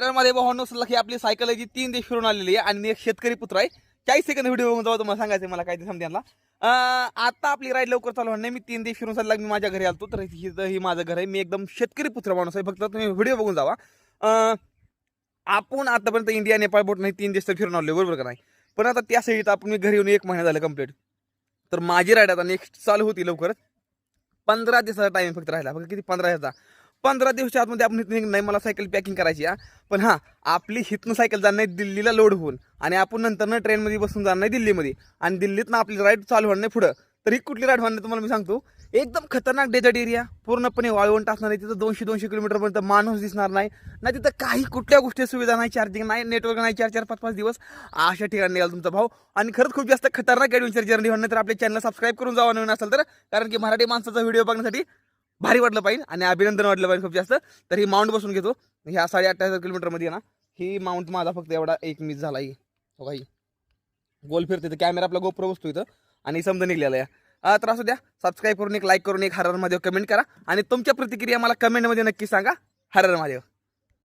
तर मध्ये भावांनो सल्ला की आपली सायकल आहे जी तीन दिवस फिरून आलेली आहे आणि एक शेतकरी पुत्र आहे. चाळीस सेकंद व्हिडिओ बघून जाऊ तुम्हाला सांगायचं आहे मला काय ते समजायला आता आपली राईड लवकर चालू होणार नाही. मी तीन दिवस फिरून चालला मी माझ्या घरी आलतो तर ही माझं घर आहे. मी एकदम शेतकरी पुत्र माणूस आहे. फक्त तुम्ही व्हिडिओ बघून जावा. आपण आतापर्यंत इंडिया नेपाळ बोट नाही तीन दिवस तर फिरून आलो बरोबर का नाही? पण आता त्या साईड आपण मी घरी येऊन एक महिना झाला कंप्लीट तर माझी राईड आता नेक्स्ट चालू होती लवकरच. पंधरा दिवसाचा टाइम फक्त राहिला. फक्त किती? पंधरा दिवसाचा. पंधरा दिवसाच्या आतमध्ये आपण इथून नाही मला सायकल पॅकिंग करायची आहे. पण हां आपली हिथनं सायकल जाणार नाही दिल्लीला लोड होऊन. आणि आपण नंतर ट्रेनमध्ये बसून जाणार नाही दिल्लीमध्ये. आणि दिल्लीतनं आपली राईड चालू होणार नाही पुढं. तर ही कुठली राईड होणार तुम्हाला मी सांगतो. एकदम खतरनाक डेझर्ट एरिया पूर्णपणे वाळवंट असणार आहे तिथं दोनशे दोनशे किलोमीटरपर्यंत माणूस दिसणार नाही. नाही तिथं काही कुठल्या गोष्टी सुविधा नाही चार्जिंग नाही नेटवर्क नाही चार चार पाच पाच दिवस अशा ठिकाणी निघाल तुमचा भाऊ. आणि खरंच खूप जास्त खतरनाक ॲडव्हेंचर जर्नी होणार तर आपल्या चॅनल सबस्क्राईब करून जावं नवीन असेल तर. कारण की मराठी माणसाचा व्हिडिओ बघण्यासाठी भारी वाटलं पाहिजे आणि अभिनंदन वाटलं पाहिजे खूप जास्त. तर ही माउंट बसून घेतो. ह्या साडे अठ्ठावीस किलोमीटरमध्ये आहे ना ही माउंट माझा फक्त एवढा एक मिस झाला ही हो काही गोल फिरते तर कॅमेरा आपला गोप्र बसतो इथं आणि समजा निघलेला आहे. तर असू द्या सबस्क्राईब करून एक लाईक करून एक हरर महादेव कमेंट करा आणि तुमच्या प्रतिक्रिया मला कमेंटमध्ये नक्की सांगा. हरर महादेव.